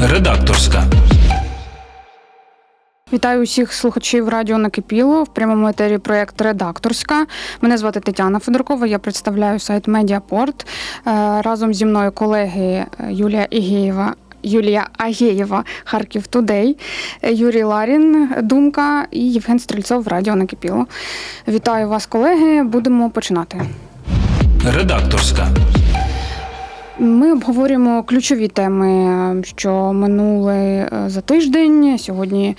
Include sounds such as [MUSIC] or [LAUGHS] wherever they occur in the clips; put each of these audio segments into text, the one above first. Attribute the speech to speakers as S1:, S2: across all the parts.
S1: Редакторська.
S2: Вітаю усіх слухачів радіо Накипіло в прямому етері проєкт Редакторська. Мене звати Тетяна Федоркова. Я представляю сайт Медіапорт. Е, Разом зі мною колеги Юлія Ігієва. Юлія Агєєва, Харків Тудей, Юрій Ларін, Думка і Євген Стрільцов Радіо Накипіло. Вітаю вас, колеги. Будемо починати.
S1: Редакторська.
S2: Ми обговорюємо ключові теми, що минули е, за тиждень. Сьогодні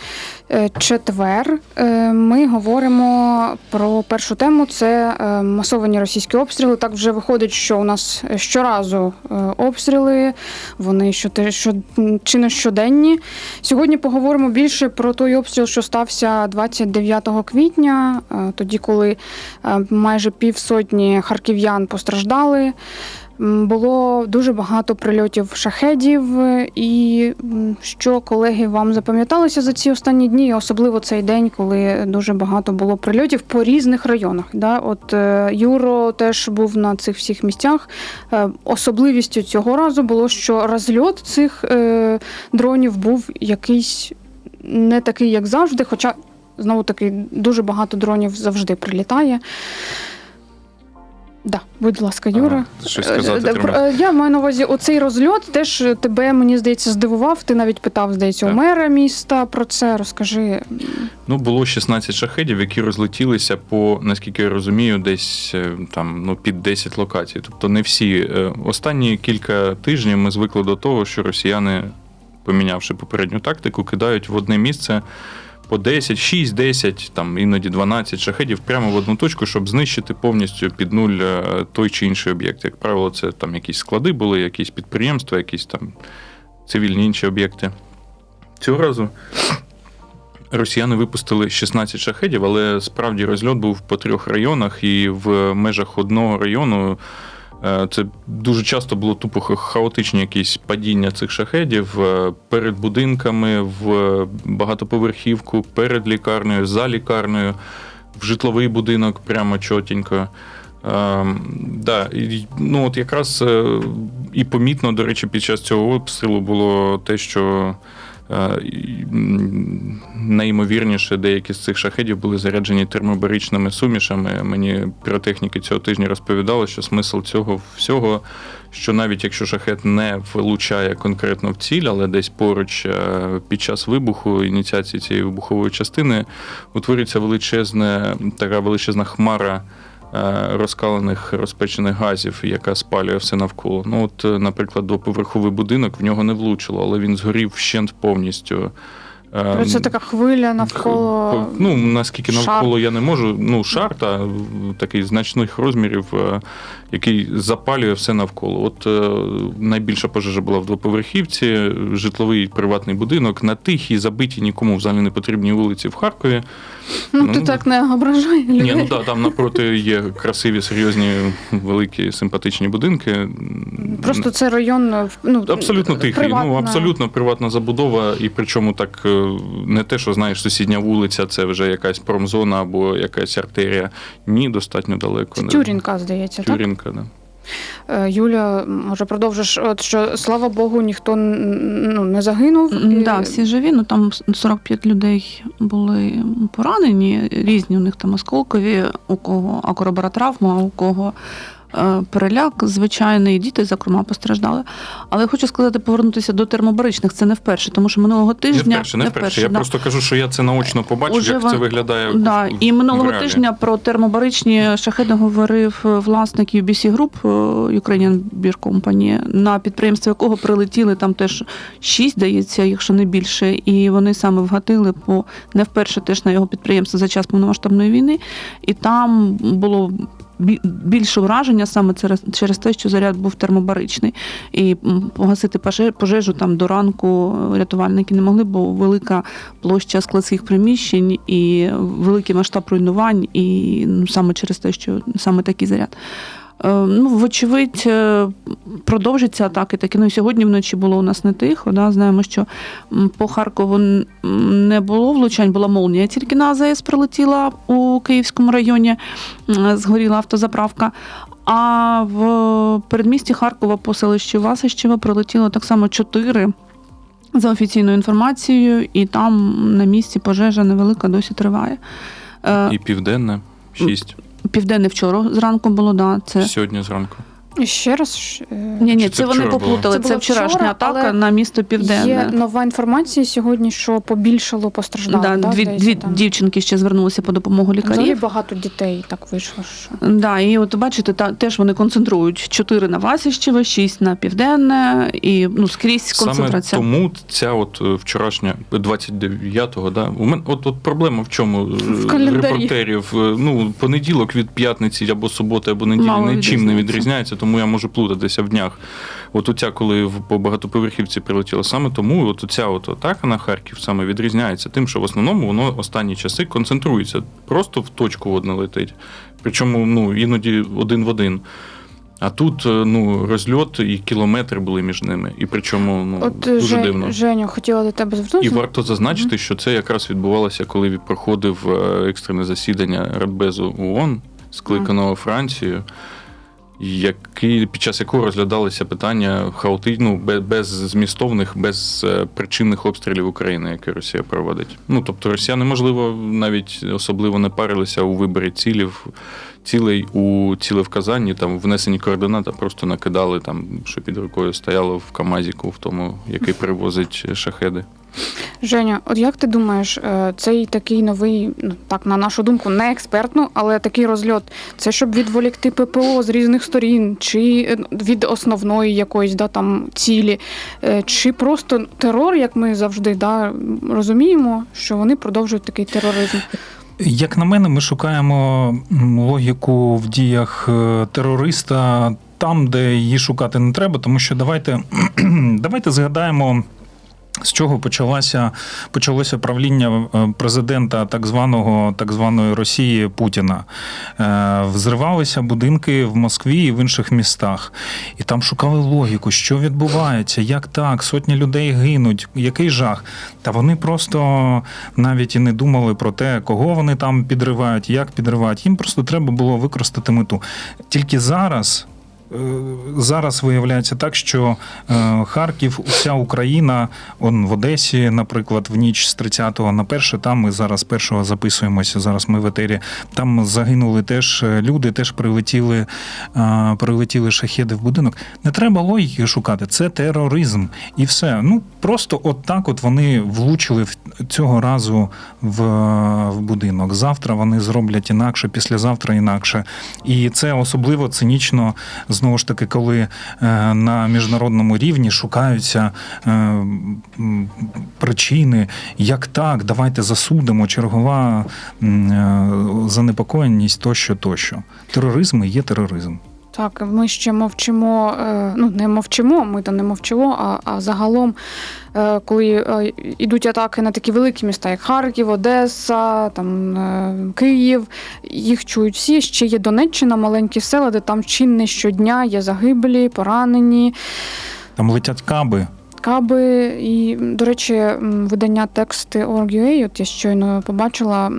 S2: е, четвер. Е, Ми говоримо про першу тему: це масовані російські обстріли. Так вже виходить, що у нас щоразу обстріли, вони щоти- що чи не щоденні. Сьогодні поговоримо більше про той обстріл, що стався 29 квітня, тоді, коли майже півсотні харків'ян постраждали. Було дуже багато прильотів шахедів, е, і що колеги вам запам'яталося за ці останні дні, особливо цей день, коли дуже багато було прильотів по різних районах. Да? От е, Юро теж був на цих всіх місцях. Е, Особливістю цього разу було, що розльот цих дронів був якийсь не такий, як завжди, хоча знову таки дуже багато дронів завжди прилітає. Да, будь ласка, Юра.
S3: А, щось сказати
S2: Е,
S3: треба.
S2: про- е, Я маю на увазі оцей розльот теж тебе, мені здається, здивував. Ти навіть питав, здається, у
S3: Так.
S2: мера міста про це. Розкажи.
S3: Ну, було 16 шахедів, які розлетілися по, наскільки я розумію, десь е, там ну, під 10 локацій. Тобто не всі. Е, Останні кілька тижнів ми звикли до того, що росіяни, помінявши попередню тактику, кидають в одне місце по 10, 6, 10, там іноді 12 шахедів прямо в одну точку, щоб знищити повністю під нуль е, той чи інший об'єкт. Як правило, це там якісь склади були, якісь підприємства, якісь там цивільні інші об'єкти. Цього разу росіяни випустили 16 шахедів, але справді розльот був по трьох районах, і в межах одного району це дуже часто було тупо хаотичні якісь падіння цих шахедів е, перед будинками, в багатоповерхівку, перед лікарнею, за лікарнею, в житловий будинок прямо чотенько. Ем, да, і, ну от якраз е, і помітно, до речі, під час цього обстрілу було те, що е, найімовірніше деякі з цих шахедів були заряджені термобаричними сумішами. Мені піротехніки цього тижня розповідали, що смисл цього всього, що навіть якщо шахет не влучає конкретно в ціль, але десь поруч е, під час вибуху, ініціації цієї вибухової частини, утворюється величезна така величезна хмара е, розкалених розпечених газів, яка спалює все навколо. Ну, от, е, наприклад, двоповерховий будинок в нього не влучило, але він згорів вщент повністю. Е,
S2: Це така хвиля навколо.
S3: Ну, наскільки
S2: шар.
S3: навколо я не можу. Ну, шар та е, такий значних розмірів, е, який запалює все навколо. От е, найбільша пожежа була в двоповерхівці, житловий приватний будинок на тихій, забитій, нікому взагалі не потрібній вулиці в Харкові.
S2: Ну, ти
S3: ну,
S2: так не ображай людей.
S3: Ні, ну да, там напроти є красиві, серйозні, великі, симпатичні будинки.
S2: Просто це район ну,
S3: Абсолютно тихий,
S2: приватна.
S3: ну абсолютно приватна забудова, і причому так е, не те, що знаєш, сусідня вулиця, це вже якась промзона або якась артерія. Ні, достатньо далеко.
S2: Це Тюрінка, здається, так?
S3: Тюрінка, да.
S2: Е, Юля, може, продовжиш, от що слава Богу, ніхто ну, не загинув.
S4: Так,
S2: І-
S4: Да, всі живі, ну там 45 людей були поранені, різні у них там осколкові, у кого акробаротравма, у кого переляк звичайний, діти, зокрема, постраждали. Але я хочу сказати, повернутися до термобаричних, це не вперше, тому що минулого
S3: Не
S4: тижня.
S3: вперше, не вперше. Я
S4: да.
S3: просто кажу, що я це наочно побачив,
S4: Уже
S3: як це виглядає.
S4: Да,
S3: в-
S4: і минулого
S3: в
S4: тижня про термобаричні шахеди говорив е, власник UBC Group, е, Ukrainian Beer Company, на підприємство якого прилетіли там теж шість, здається, якщо не більше, і вони саме вгатили по не вперше теж на його підприємство за час повномасштабної війни, і там було. Бі- Більше враження саме через, те, що заряд був термобаричний, і погасити пожежу там до ранку рятувальники не могли, бо велика площа складських приміщень і великий масштаб руйнувань, і ну, саме через те, що саме такий заряд. Е, Ну, вочевидь, е, продовжаться атаки. Такі ну, сьогодні вночі було у нас не тихо. Да? Знаємо, що по Харкову не було влучань, була молнія, тільки на АЗС прилетіла у Київському районі, згоріла автозаправка. А в передмісті Харкова по селищі Васищева прилетіло так само чотири за офіційною інформацією, і там на місці пожежа невелика досі триває. Е,
S3: І південне, 6
S4: Південне вчора зранку було, да. Це
S3: сьогодні зранку.
S2: І ще раз е,
S4: ні, ні, це,
S3: це
S4: вони поплутали.
S2: Це
S4: Це, вчорашня
S2: вчора,
S4: атака на місто Південне.
S2: Є нова інформація сьогодні, що побільшало постраждалих.
S4: Да,
S2: да,
S4: дві,
S2: здається,
S4: дві
S2: там.
S4: дівчинки ще звернулися по допомогу
S2: Взагалі
S4: лікарів.
S2: багато дітей так вийшло. Що...
S4: Да, і от бачите, та теж вони концентрують чотири на Васищеве, шість на південне, і ну скрізь
S3: Саме
S4: концентрація.
S3: тому ця от е, вчорашня 29-го, да, у мене от, от проблема в чому е,
S2: В
S3: репортерів. Ну, понеділок від п'ятниці або суботи, або неділі нічим не
S4: відрізняється.
S3: Тому я можу плутатися в днях. От оця, коли в- по багатоповерхівці прилетіло саме тому, от оця от атака на Харків саме відрізняється тим, що в основному воно останні часи концентрується, просто в точку одне летить. Причому ну, іноді один в один. А тут е, ну, розльот і кілометри були між ними. І причому ну,
S2: От
S3: дуже
S2: Жень,
S3: дивно.
S2: Женю, хотіла до тебе
S3: І варто зазначити, що це якраз відбувалося, коли проходив е, екстрене засідання Радбезу ООН, скликаного Францією, який, під час якого розглядалися питання хаоти, ну, без, без змістовних, без е, причинних обстрілів України, які Росія проводить. Ну, тобто росіяни, можливо, навіть особливо не парилися у виборі цілів, цілей у цілевказанні, там внесені координати, просто накидали там, що під рукою стояло в Камазіку, в тому, який перевозить шахеди.
S2: Женя, от як ти думаєш, е, цей такий новий, ну так на нашу думку, не експертно, але такий розльот, це щоб відволікти ППО з різних сторін, чи е, від основної якоїсь да, там цілі, е, чи просто терор, як ми завжди да, розуміємо, що вони продовжують такий тероризм.
S5: Як на мене, ми шукаємо логіку в діях е, терориста там, де її шукати не треба, тому що давайте, [CLEARS THROAT] давайте згадаємо. З чого почалося почалося правління е, президента так званого так званої Росії Путіна? Е, Взривалися будинки в Москві і в інших містах, і там шукали логіку, що відбувається, як так, сотні людей гинуть, який жах. Та вони просто навіть і не думали про те, кого вони там підривають, як підривають. Їм просто треба було використати мету. Тільки зараз. Е, Зараз виявляється так, що е, Харків, уся Україна, он в Одесі, наприклад, в ніч з 30 на 1, там ми зараз першого записуємося. Зараз ми в етері. Там загинули теж е, люди, теж прилетіли, прилетіли шахеди в будинок. Не треба логіки шукати. Це тероризм. І все. Ну просто от так от вони влучили цього разу в, в будинок. Завтра вони зроблять інакше, післязавтра інакше. І це особливо цинічно знову ж таки, коли е, на міжнародному рівні шукаються е, причини, як так, давайте засудимо чергова е, занепокоєність тощо, тощо. Тероризм і є тероризм.
S2: Так, ми ще мовчимо, е, ну не мовчимо, ми то не мовчимо, а, а загалом, е, коли е, йдуть атаки на такі великі міста, як Харків, Одеса, там е, Київ, їх чують всі. Ще є Донеччина, маленькі села, де там чи щодня є загиблі, поранені.
S5: Там летять каби.
S2: Каби і, до речі, видання тексти Org.ua, от я щойно побачила,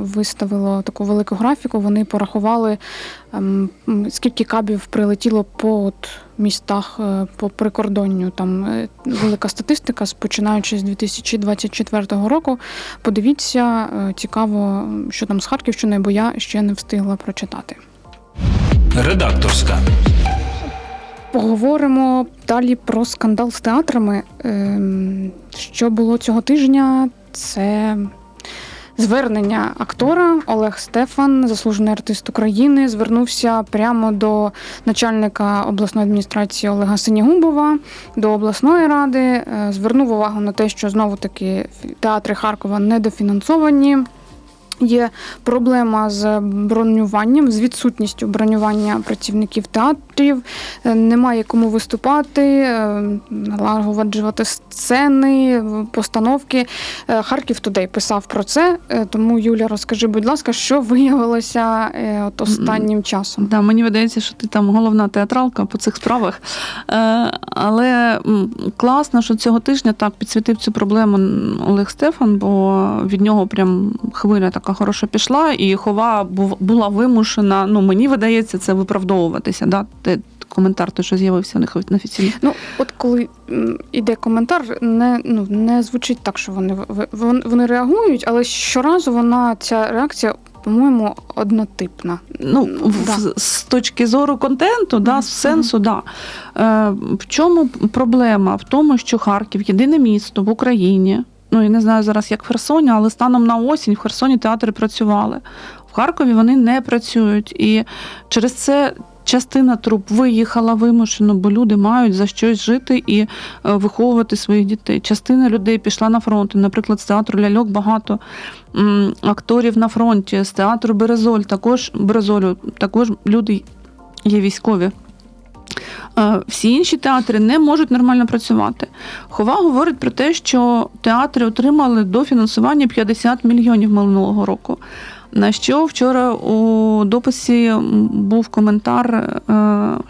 S2: виставило таку велику графіку. Вони порахували, ем, скільки кабів прилетіло по от містах е, по прикордонню. Там е, велика статистика, починаючи з 2024 року. Подивіться, е, цікаво, що там з Харківщиною, бо я ще не встигла прочитати.
S1: Редакторська.
S2: Поговоримо далі про скандал з театрами. Ем, Що було цього тижня? Це звернення актора Олег Стефан, заслужений артист України, звернувся прямо до начальника обласної адміністрації Олега Синігубова, до обласної ради. е, Звернув увагу на те, що знову таки театри Харкова недофінансовані. Є проблема з бронюванням, з відсутністю бронювання працівників театрів. Е, Немає кому виступати, е, налагоджувати сцени, постановки. Е, Харків Тудей писав про це. Тому, Юля, розкажи, будь ласка, що виявилося от останнім часом?
S4: Да, мені видається, що ти там головна театралка по цих справах. Але класно, що цього тижня так підсвітив цю проблему Олег Стефан, бо від нього прям хвиля така хороша пішла, і хова була вимушена. Ну мені видається це виправдовуватися. Да? Те, коментар, той, що з'явився у них на офіційному.
S2: Ну, от коли м, іде коментар, не, ну, не звучить так, що вони, в- вон- вони реагують, але щоразу вона, ця реакція, по-моєму, однотипна.
S4: Ну,
S2: Да.
S4: в- з точки зору контенту, да,
S2: Мгм.
S4: з сенсу, да. Е, в чому проблема? В тому, що Харків єдине місто в Україні. Ну, я не знаю зараз, як в Херсоні, але станом на осінь в Херсоні театри працювали. В Харкові вони не працюють. І через це частина труп виїхала вимушено, бо люди мають за щось жити і е, виховувати своїх дітей. Частина людей пішла на фронт. Наприклад, з театру ляльок багато акторів на фронті, з театру Березоль, також Березолю, також люди є військові. Е, Всі інші театри не можуть нормально працювати. Хова говорить про те, що театри отримали дофінансування 50 мільйонів минулого року. На що вчора у дописі був коментар, е,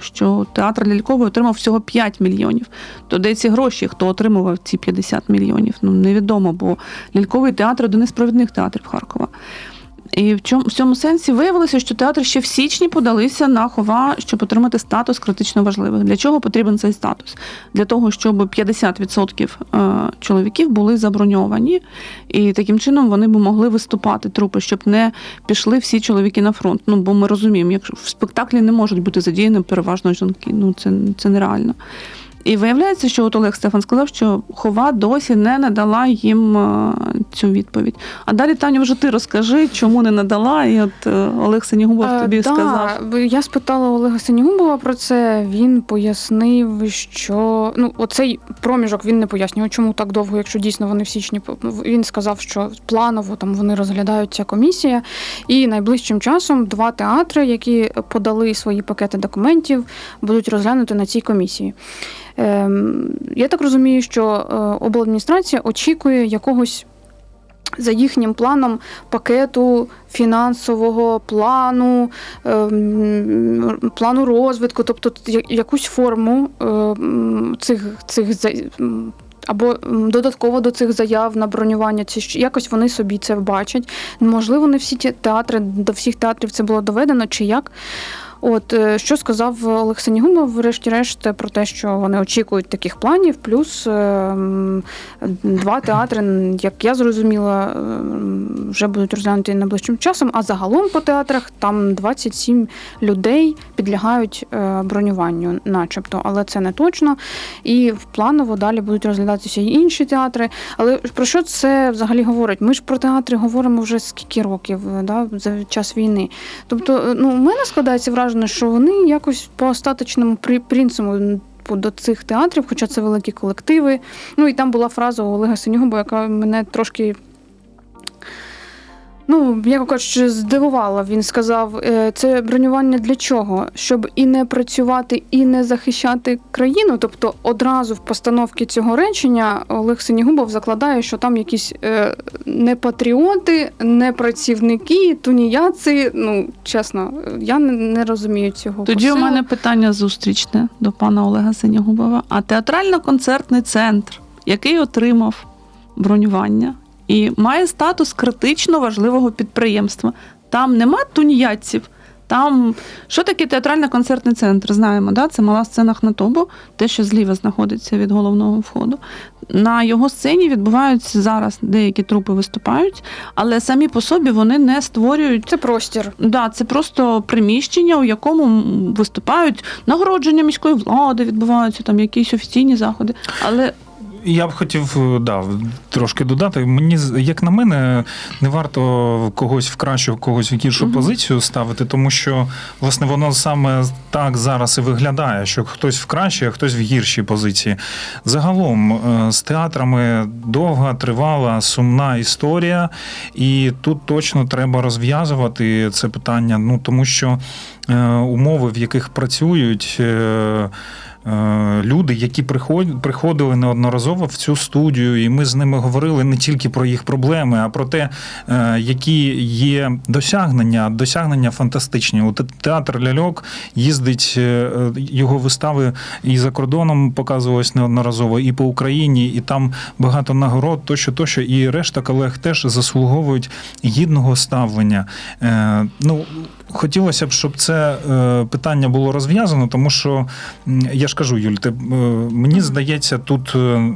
S4: що театр ляльковий отримав всього 5 мільйонів. То де ці гроші, хто отримував ці 50 мільйонів? Ну невідомо, бо ляльковий театр один із провідних театрів Харкова. І в цьому в цьому сенсі виявилося, що театри ще в січні подалися на хова, щоб отримати статус критично важливих. Для чого потрібен цей статус? Для того, щоб 50% е, чоловіків були заброньовані, і таким чином вони б могли виступати трупи, щоб не пішли всі чоловіки на фронт. Ну бо ми розуміємо, якщо в спектаклі не можуть бути задіяні переважно жінки. Ну це, це нереально. І виявляється, що от Олег Стефан сказав, що хова досі не надала їм е, цю відповідь. А далі, Таню, вже ти розкажи, чому не надала, і от е, Олег Синігубов
S2: Е,
S4: тобі
S2: да,
S4: сказав.
S2: бо Я спитала Олега Синігубова про це. Він пояснив, що ну оцей проміжок він не пояснював, чому так довго, якщо дійсно вони в січні він сказав, що планово там вони розглядають ця комісія, і найближчим часом два театри, які подали свої пакети документів, будуть розглянути на цій комісії. Ем, я так розумію, що е, обладміністрація очікує якогось. За їхнім планом пакету фінансового плану, ем, плану розвитку, тобто якусь форму ем, цих, цих або додатково до цих заяв на бронювання, чи якось вони собі це бачать. Можливо, не всі ті театри, до всіх театрів це було доведено, чи як. От е, що сказав Олег Сенігумов, врешті-решт, про те, що вони очікують таких планів, плюс е, два театри, як я зрозуміла, е, вже будуть розглянуті найближчим часом. А загалом по театрах там 27 людей підлягають бронюванню, начебто, але це не точно. І планово далі будуть розглядатися і інші театри. Але про що це взагалі говорить? Ми ж про театри говоримо вже скільки років да, за час війни. Тобто, ну, у мене складається враження, що вони якось по остаточному при- принципу до цих театрів, хоча це великі колективи. Ну і там була фраза у Олега Синігуба, яка мене трошки. Ну, як кажучи, здивувала. Він сказав, е, це бронювання для чого? Щоб і не працювати, і не захищати країну. Тобто, одразу в постановці цього речення Олег Синігубов закладає, що там якісь е, не патріоти, не працівники, туніяці. Ну, чесно, я не, розумію цього.
S4: Тоді у мене питання зустрічне до пана Олега Синягубова. А театрально-концертний центр, який отримав бронювання і має статус критично важливого підприємства. Там нема тунеядців. Там що таке театрально-концертний центр? Знаємо, да? це мала сцена Хнатобу, те, що зліва знаходиться від головного входу. На його сцені відбуваються зараз деякі трупи виступають, але самі по собі вони не створюють
S2: Це простір.
S4: Да, це просто приміщення, у якому виступають нагородження міської влади, відбуваються там якісь офіційні заходи. Але
S5: Я б хотів е, да, трошки додати. Мені як на мене, не варто когось в кращу, когось в гіршу
S4: Мгм.
S5: позицію ставити, тому що власне воно саме так зараз і виглядає, що хтось в кращій, а хтось в гіршій позиції. Загалом е, з театрами довга, тривала, сумна історія, і тут точно треба розв'язувати це питання. Ну тому що е, умови, в яких працюють. Е, люди, які приход- приходили неодноразово в цю студію, і ми з ними говорили не тільки про їх проблеми, а про те, е, які є досягнення, досягнення фантастичні. У те- театр ляльок їздить е, його вистави і за кордоном показувалось неодноразово, і по Україні, і там багато нагород, тощо, тощо. І решта колег теж заслуговують гідного ставлення. Ну, хотілося б, щоб це е, питання було розв'язано, тому що я ж кажу, Юль, ти, е, мені здається, тут. е,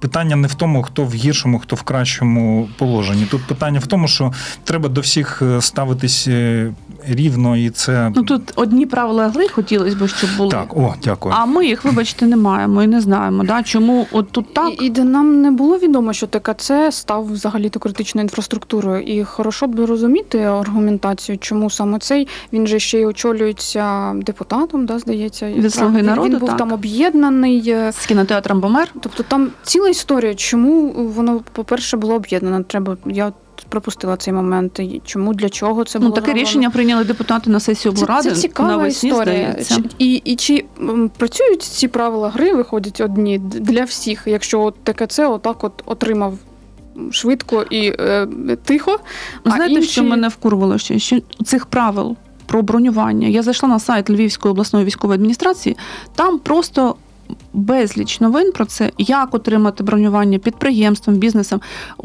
S5: Питання не в тому, хто в гіршому, хто в кращому положенні. Тут питання в тому, що треба до всіх ставитись рівно, і це
S4: Ну тут одні правила гри хотілося б, щоб були.
S5: так. О, дякую.
S4: А ми їх, вибачте, не маємо і не знаємо. Да? Чому от тут так?
S2: І, і де нам не було відомо, що ТКЦ став взагалі то критичною інфраструктурою. І хорошо б розуміти аргументацію, чому саме цей він же ще й очолюється депутатом, да, здається.
S4: Від «Слуги народу»,
S2: Він був
S4: так.
S2: там об'єднаний. е,
S4: З кінотеатром Бомер?
S2: Тобто там ціла історія, чому воно, по-перше, було об'єднано. Треба. Я пропустила цей момент. Чому для чого це
S4: Ну таке
S2: зроблено?
S4: рішення прийняли депутати на сесію
S2: Це,
S4: облради
S2: це цікава
S4: навесні,
S2: історія.
S4: здається.
S2: Чи- І, і чи м, працюють ці правила гри, виходять одні д- для всіх, якщо от ТКЦ отак от отримав швидко і е, тихо. а
S4: Знаєте,
S2: інші...
S4: що мене вкурвало ще? Що цих правил про бронювання. Я зайшла на сайт Львівської обласної військової адміністрації, там просто. Безліч новин про це, як отримати бронювання підприємством, бізнесом.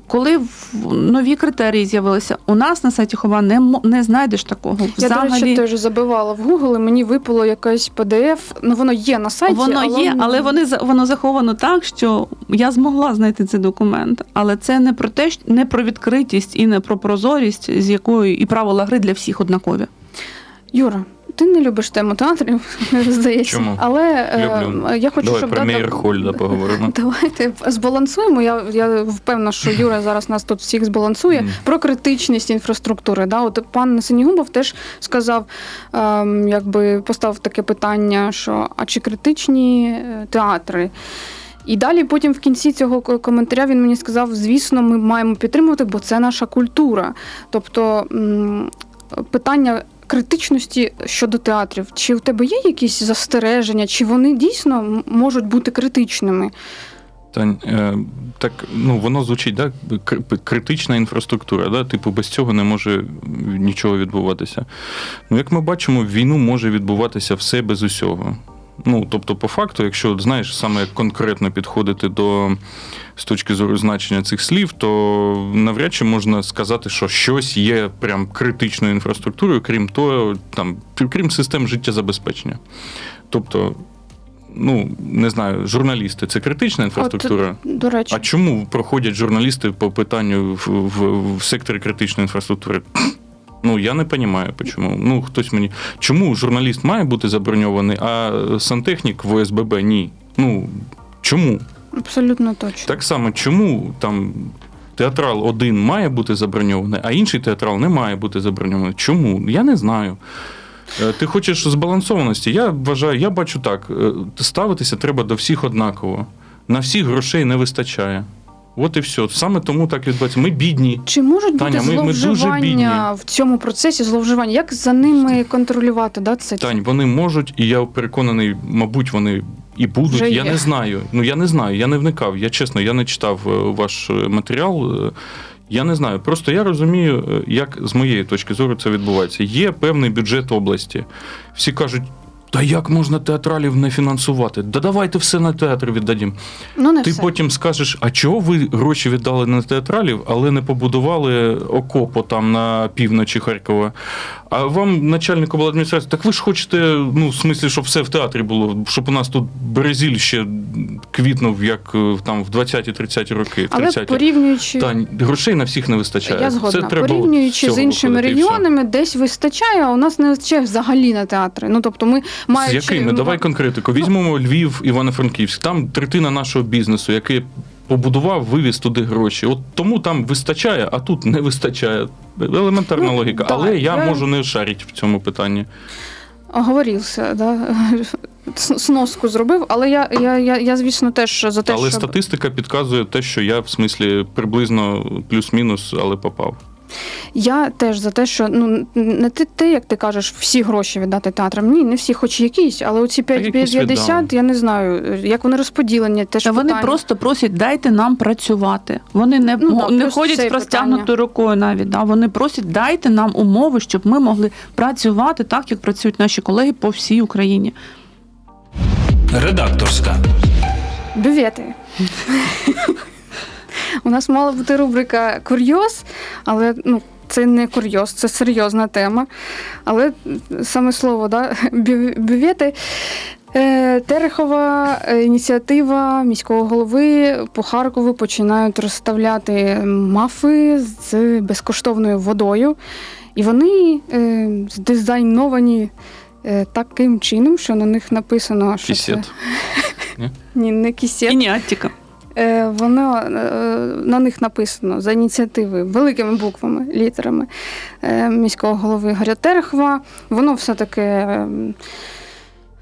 S4: Коли нові критерії з'явилися, у нас на сайті Хова не, не знайдеш такого.
S2: Я, до речі,
S4: Взагалі,
S2: теж забивала в Google, і мені випало якесь PDF. Ну, воно є на сайті.
S4: воно
S2: але...
S4: є, але вони воно заховано так, що я змогла знайти цей документ. Але це не про те, не про відкритість і не про прозорість, з якою і правила гри для всіх однакові.
S2: Юра, ти не любиш тему театрів, [LAUGHS] здається.
S3: Чому?
S2: Але е,
S3: Люблю.
S2: я хочу,
S3: Давай
S2: щоб
S3: про
S2: дата-
S3: Хольда поговоримо. [LAUGHS]
S2: Давайте збалансуємо. Я, я впевнена, що Юра зараз нас тут всіх збалансує.
S3: Мгм.
S2: Про критичність інфраструктури. Да? От пан Синігубов теж сказав, ем, якби поставив таке питання, що а чи критичні е, театри? І далі потім в кінці цього коментаря він мені сказав: звісно, ми маємо підтримувати, бо це наша культура. Тобто питання. Критичності щодо театрів, чи в тебе є якісь застереження, чи вони дійсно можуть бути критичними?
S3: Тань, е, так ну воно звучить, да? кр- критична інфраструктура, да? типу, без цього не може нічого відбуватися. Ну, як ми бачимо, війну може відбуватися все без усього. Ну, тобто, по факту, якщо знаєш саме конкретно підходити до з точки зору значення цих слів, то навряд чи можна сказати, що щось є прям критичною інфраструктурою, крім того, там, крім систем життєзабезпечення. Тобто, ну не знаю, журналісти це критична інфраструктура.
S2: До речі,
S3: А чому проходять журналісти по питанню в, в, в секторі критичної інфраструктури? Ну, я не розумію, чому. Ну, хтось мені. Чому журналіст має бути заброньований, а сантехнік в ОСББ ні? Ну, чому?
S2: абсолютно точно.
S3: Так само, чому там театрал один має бути заброньований, а інший театрал не має бути заброньований? Чому? Я не знаю. Е, Ти хочеш збалансованості? Я вважаю, я бачу так: е, ставитися треба до всіх однаково. На всіх грошей не вистачає. От і все. Саме тому так відбувається. Ми бідні.
S2: Чи можуть
S3: Таня,
S2: бути
S3: ми- ми дуже
S2: зловживання в цьому процесі? Зловживання? Як за ними контролювати? Да, це
S3: Тань, вони можуть, і я переконаний, мабуть, вони і будуть.
S2: Вже
S3: я
S2: є.
S3: не знаю. Ну я не знаю, я не вникав. Я чесно, я не читав е, ваш е, матеріал. Е, Я не знаю. Просто я розумію, е, як з моєї точки зору це відбувається. Є певний бюджет області. Всі кажуть. Та як можна театралів не фінансувати? Да давайте все на театр віддадім.
S2: ну не
S3: Ти
S2: все.
S3: потім скажеш, а чого ви гроші віддали на театралів, але не побудували окопу там на півночі Харкова? А вам начальник обладміністрації, так ви ж хочете, ну, в смислі, щоб все в театрі було, щоб у нас тут Березіль ще квітнув, як е, там в 20-30 роки.
S2: Але
S3: 30-ті.
S2: порівнюючи,
S3: Та грошей на всіх не вистачає.
S2: я згодна,
S3: Це треба
S2: порівнюючи
S3: з
S2: з іншими
S3: виходити,
S2: регіонами, десь вистачає, а у нас не вистачає взагалі на театри. Ну тобто, ми
S3: З
S2: маючи
S3: якими? Давай конкретику. Візьмемо Львів, Івано-Франківськ. Там третина нашого бізнесу, який побудував, вивіз туди гроші. От тому там вистачає, а тут не вистачає. Елементарна
S2: Ну,
S3: логіка.
S2: да,
S3: Але я,
S2: я-
S3: можу не шарити в цьому питанні.
S2: оговорився, да? с- сноску зробив, але я, я, я, я звісно, теж за те,
S3: але
S2: щоб...
S3: статистика підказує те, що я в смислі приблизно плюс-мінус, але попав.
S2: Я теж за те, що ну не ти, ти, як ти кажеш, всі гроші віддати театрам. Ні, не всі, хоч якісь, але оці
S3: якісь
S2: 550, я не знаю, як вони розподілені. Теж
S4: Та вони
S2: питання.
S4: просто просять, дайте нам працювати. Вони не,
S2: Ну, да,
S4: не ходять з простягнутою рукою навіть. Да? Вони просять, дайте нам умови, щоб ми могли працювати так, як працюють наші колеги по всій Україні.
S1: Редакторська.
S2: Бювети. У нас мала бути рубрика Курйоз, але ну, це не курйоз, це серйозна тема. Але саме слово, да, [LAUGHS] бювети. Е, Терехова е, ініціатива міського голови по Харкову починають розставляти мафи з безкоштовною водою. І вони е, здизайновані таким чином, що на них написано, що це... [LAUGHS] Ні, не кісет.
S4: І не Аттіка.
S2: Е, Воно е, на них написано за ініціативи великими буквами, літерами е, міського голови Гаря Терехова. Воно все таки е,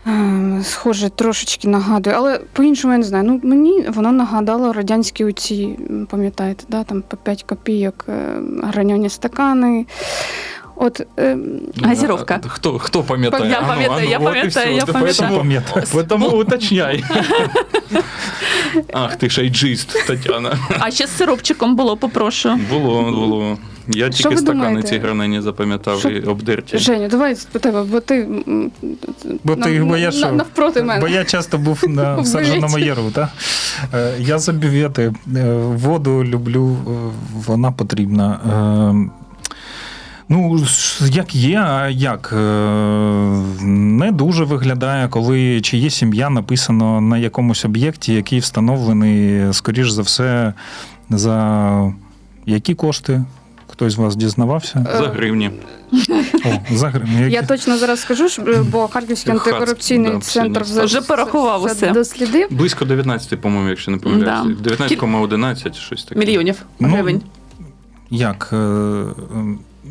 S2: е, схоже трошечки нагадує, але по-іншому я не знаю. Ну мені воно нагадало радянські оці, пам'ятаєте, да, там по 5 копійок граньоні стакани. От е,
S4: Газіровка.
S3: А, Хто, хто пам'ятає?
S4: Я
S3: ну,
S4: пам'ятаю,
S3: ну,
S4: я пам'ятаю, я пам'ятаю.
S3: Тому уточняй. Ах, ти шайджист, Тетяна.
S4: А ще з сиропчиком було, попрошу.
S3: Було, було. Я
S2: Що
S3: тільки
S2: ви
S3: стакани
S2: думаєте?
S3: ці гранені запам'ятав
S2: Що-
S3: і обдерті.
S2: Женю, давай по тебе, бо ти, м,
S5: Бо ти-
S2: на-
S5: бо я
S2: на-
S5: що?
S2: навпроти мене.
S5: Бо я часто був на [LAUGHS]
S2: В
S5: в Саджаному
S2: бюветі.
S5: яру, так? Е, Я за бювети. Е, Воду люблю, е, вона потрібна. Е, Ну, як є, а як? Е, Не дуже виглядає, коли чиє сім'я написано на якомусь об'єкті, який встановлений, скоріш за все, за які кошти? Хтось з вас дізнавався?
S3: За гривні.
S5: О, за гривню. Які?
S2: Я точно зараз скажу, бо Харківський антикорупційний
S3: да,
S2: центр
S3: абсолютно.
S4: Вже порахував усе.
S2: дослідив.
S3: Близько 19, по-моєму, якщо не помиляюся.
S4: Да.
S3: 19,11, щось таке.
S4: Мільйонів
S5: Ну,
S4: гривень.
S5: Як?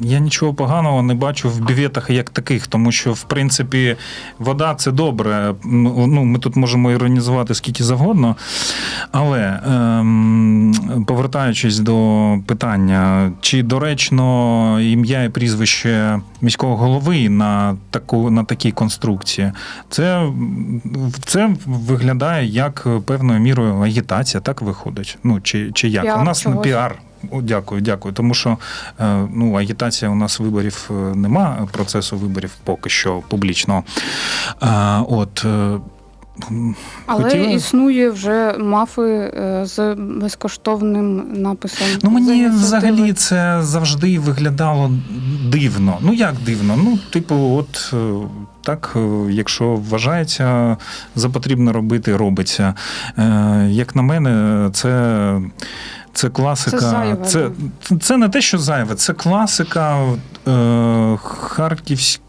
S5: Я нічого поганого не бачу в бюветах як таких, тому що, в принципі, вода це добре. Ну, ми тут можемо іронізувати скільки завгодно. Але ем, повертаючись до питання, чи доречно ім'я і прізвище міського голови на таку на такій конструкції, це, це виглядає як певною мірою агітація, так виходить. Ну, чи, чи як?
S2: Піар
S5: У нас
S2: чогось.
S5: піар. О, дякую, дякую. Тому що е, ну, агітація у нас виборів е, нема, процесу виборів поки що публічного. А, от, е,
S2: Але
S5: Хотіла-
S2: існує вже мафи е, з безкоштовним написом.
S5: Ну, мені взагалі це завжди виглядало дивно. Ну як дивно? Ну, типу, от е, так, е, якщо вважається за потрібне робити, робиться. Е, Як на мене, це. Це класика.
S2: Це зайве,
S5: це, це не те, що зайве, це класика е, харківська.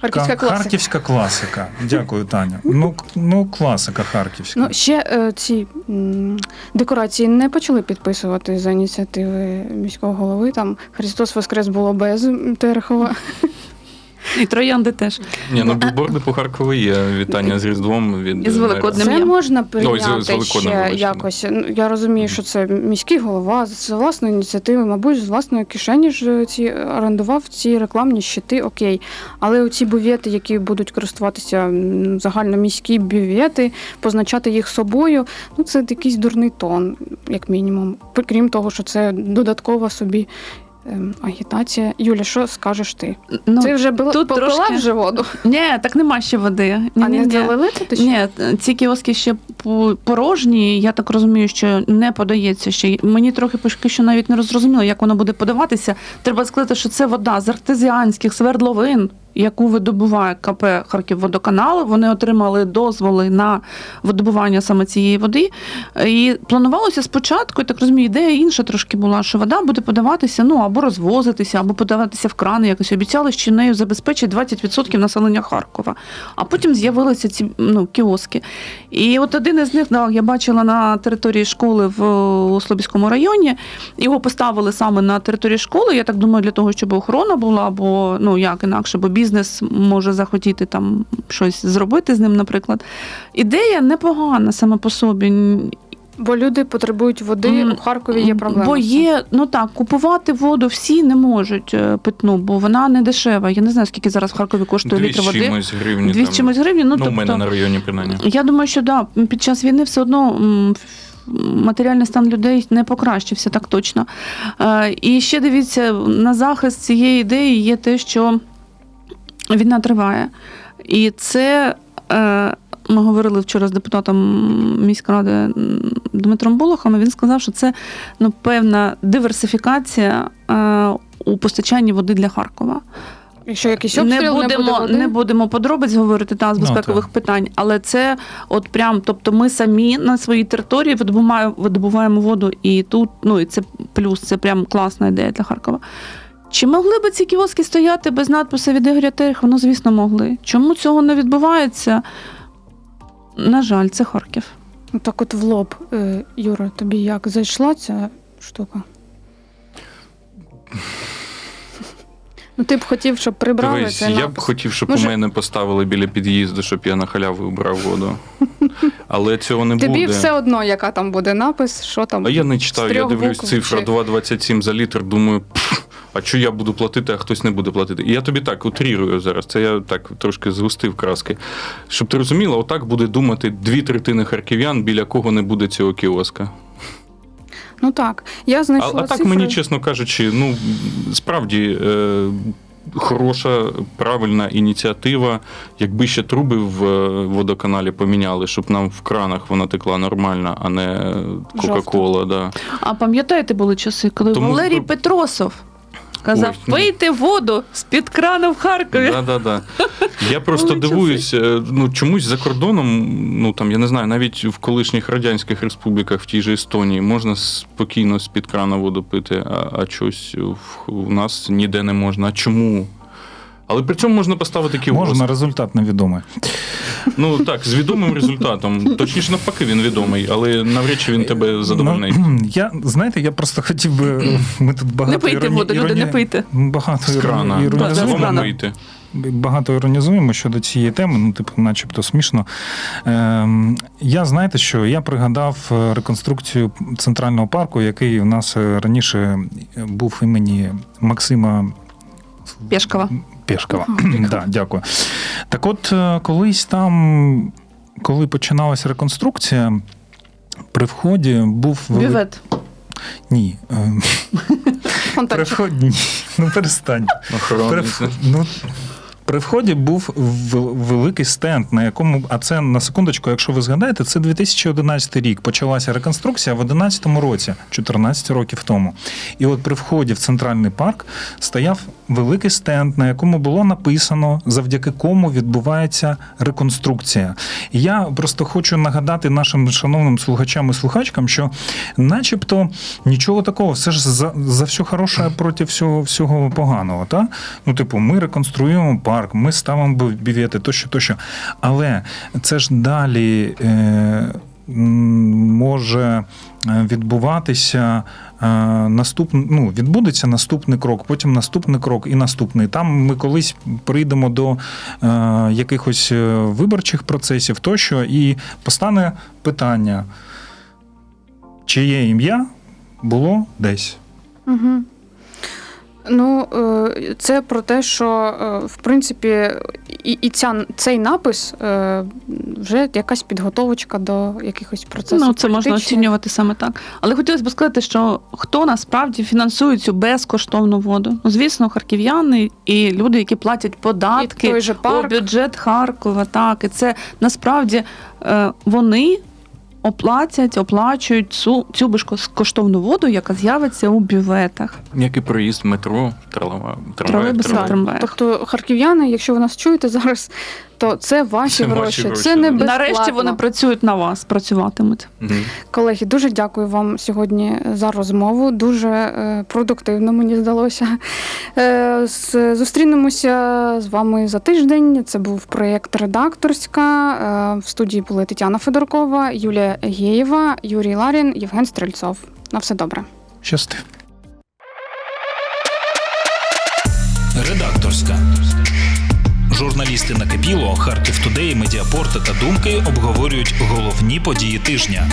S2: Харківська класика.
S5: Харківська класика. Дякую, Таня. Ну, ну класика харківська.
S2: Ну, ще е, ці м, декорації не почали підписувати за ініціативи міського голови. Там Христос Воскрес було без Терехова.
S4: І троянди теж.
S3: Ні, ну білборди по Харкову є. Вітання з Різдвом від
S4: І з
S3: мера.
S4: Великоднем.
S2: Це можна
S3: Ой, з- з
S2: прийняти
S3: Великоднем,
S2: ще
S3: вибачте.
S2: якось. Ну, Я розумію, що це міський голова з власної ініціативи, мабуть, з власної кишені ж ці орендував ці рекламні щити, окей. Але оці бювети, які будуть користуватися м, загальноміські бювети, позначати їх собою, ну це якийсь дурний тон, як мінімум. Крім того, що це додаткова собі. Ем, Агітація. Юля, що скажеш ти?
S4: Ну,
S2: це вже було
S4: тут
S2: попила
S4: трошки-
S2: вже воду,
S4: Ні, так нема ще води. Ні,
S2: а
S4: ні,
S2: не
S4: ні.
S2: залили ти ще?
S4: Ні, ці кіоски ще по- порожні. Я так розумію, що не подається ще. Мені трохи поки що навіть не розрозуміло, як воно буде подаватися. Треба сказати, що це вода з артезіанських свердловин, яку видобуває КП Харківводоканал. Вони отримали дозволи на видобування саме цієї води. І планувалося спочатку, я так розумію, ідея інша трошки була, що вода буде подаватися, ну або розвозитися, або подаватися в крани. Якось обіцяли, що нею забезпечить 20% населення Харкова. А потім з'явилися ці ну, кіоски. І от один із них да, я бачила на території школи в Слобідському районі. Його поставили саме на території школи. Я так думаю, для того, щоб охорона була, бо ну як інакше, бо бізнес може захотіти там щось зробити з ним, наприклад. Ідея непогана саме по собі.
S2: Бо люди потребують води, у Харкові є проблема.
S4: Бо є, ну так, купувати воду всі не можуть е, питну, бо вона не дешева. Я не знаю, скільки зараз в Харкові коштує
S3: Дві
S4: літр води.
S3: чимось гривні.
S4: Дві
S3: там.
S4: чимось гривні. Ну,
S3: Ну, у мене
S4: тобто,
S3: на районі, принаймні.
S4: я думаю, що да, під час війни все одно матеріальний стан людей не покращився, так точно. Е, І ще дивіться, на захист цієї ідеї є те, що війна триває. І це. е, Ми говорили вчора з депутатом міської ради Дмитром Болохом, і він сказав, що це ну, певна диверсифікація е, у постачанні води для Харкова.
S2: Якщо якийсь
S4: Не
S2: обстріл, не,
S4: будемо,
S2: буде
S4: не будемо подробиць говорити та з
S5: Ну,
S4: безпекових
S5: так.
S4: питань, але це от прям, тобто ми самі на своїй території видобуваємо, видобуваємо воду, і тут, ну і це плюс, це прям класна ідея для Харкова. Чи могли би ці кіоски стояти без надпису від Ігоря Терехова? Ну, звісно, могли. Чому цього не відбувається? На жаль, це Харків.
S2: Ну, так от в лоб, Е, Юра, тобі як зайшла ця штука? Ну, ти б хотів, щоб прибрали
S3: Дивись,
S2: цей
S3: я б
S2: напис.
S3: хотів, щоб
S2: Може-
S3: у мене поставили біля під'їзду, щоб я на халяву брав воду. [LAUGHS] Але цього не
S2: Тобі
S3: буде.
S2: все одно, яка там буде напис, що там.
S3: А я не читаю, я дивлюсь
S2: букв
S3: цифра
S2: чи-
S3: 2,27 за літр, думаю, «Пф, а що я буду платити, а хтось не буде платити. І я тобі так утрірую зараз. Це я так трошки згустив краски. Щоб ти розуміла, отак буде думати дві третини харків'ян, біля кого не буде цього кіоска.
S2: Ну так, я знайшла
S3: а так
S2: цифри.
S3: мені, чесно кажучи, ну справді. Е, Хороша, правильна ініціатива. Якби ще труби в е, водоканалі поміняли, щоб нам в кранах вона текла нормально, а не Кока-Кола. Да.
S4: А пам'ятаєте, були часи, коли
S3: Тому-
S4: Валерій Петросов казав:
S3: Ой, ну.
S4: пийте воду з-під крана в Харкові.
S3: Да, да, да. Я просто
S4: дивуюся,
S3: дивуюсь, е, ну чомусь за кордоном, ну там я не знаю, навіть в колишніх радянських республіках, в тій же Естонії, можна спокійно з-під крана воду пити, а, а чогось в- у нас ніде не можна. А чому? Але при цьому можна поставити кіоск.
S5: Можна, результат невідомий.
S3: Ну так, з відомим результатом. Точніше, навпаки, він відомий, але навряд чи він тебе задовольнить.
S5: Ну, я, знаєте, я просто хотів би. [CLEARS THROAT] Ми тут багато
S4: Не пийте
S5: іроні-
S4: воду, люди, не пийте.
S5: Багато
S3: З крана.
S5: іроні-
S4: Да, да, з
S5: іронізуємо.
S3: Дома
S5: Багато іронізуємо щодо цієї теми, ну, типу, начебто смішно. Ем, я знаєте, що я пригадав е, реконструкцію центрального парку, який у нас е, раніше е, був імені Максима
S4: Пєшкова.
S5: Пєшкова. да, дякую. Так от, е, колись там, коли починалася реконструкція, при вході був вели-
S4: Бювет.
S5: Ні. е, При вході ні. Ну перестань. При, ну, при вході був великий стенд, на якому, а це на секундочку, якщо ви згадаєте, це 2011 рік. Почалася реконструкція в 2011 році, 14 років тому. І от при вході в центральний парк стояв великий стенд, на якому було написано, завдяки кому відбувається реконструкція. Я просто хочу нагадати нашим шановним слухачам і слухачкам, що начебто нічого такого, все ж за, за все хороше проти всього, всього поганого. Та? Ну, типу, ми реконструюємо парк, ми ставимо бювети, тощо, тощо. Але це ж далі. Е, Може е, відбуватися е, наступний, ну, відбудеться наступний крок, потім наступний крок і наступний. Там ми колись прийдемо до е, якихось е, виборчих процесів тощо, і постане питання, чиє ім'я було десь.
S2: Угу. Ну, е, це про те, що е, в принципі і, і ця, цей напис е, вже якась підготовочка до якихось процесів.
S4: Ну, це можна оцінювати саме так. Але хотілося б сказати, що хто насправді фінансує цю безкоштовну воду? Ну, звісно, харків'яни і люди, які платять
S2: І
S4: податки
S2: той же
S4: у бюджет Харкова. Так, і це насправді вони оплатять, оплачують цю, цю безкоштовну воду, яка з'явиться у бюветах.
S3: Як і проїзд метро, тралава, трамвай, трамвай.
S2: Тобто харків'яни, якщо ви нас чуєте зараз, то це ваші
S3: Це ваші
S2: гроші.
S3: гроші,
S2: Це не
S3: да.
S2: безплатно.
S4: Нарешті вони працюють на вас, працюватимуть.
S3: Мгм.
S2: Колеги, дуже дякую вам сьогодні за розмову. Дуже е, продуктивно, мені здалося. Е, з- зустрінемося з вами за тиждень. Це був проєкт Редакторська. Е, в студії були Тетяна Федоркова, Юлія Гєєва, Юрій Ларін, Євген Стрельцов. На все добре.
S5: Щасти.
S1: Редакторська. Журналісти накипіло, Харків Тудей, Медіапорти та Думки обговорюють головні події тижня.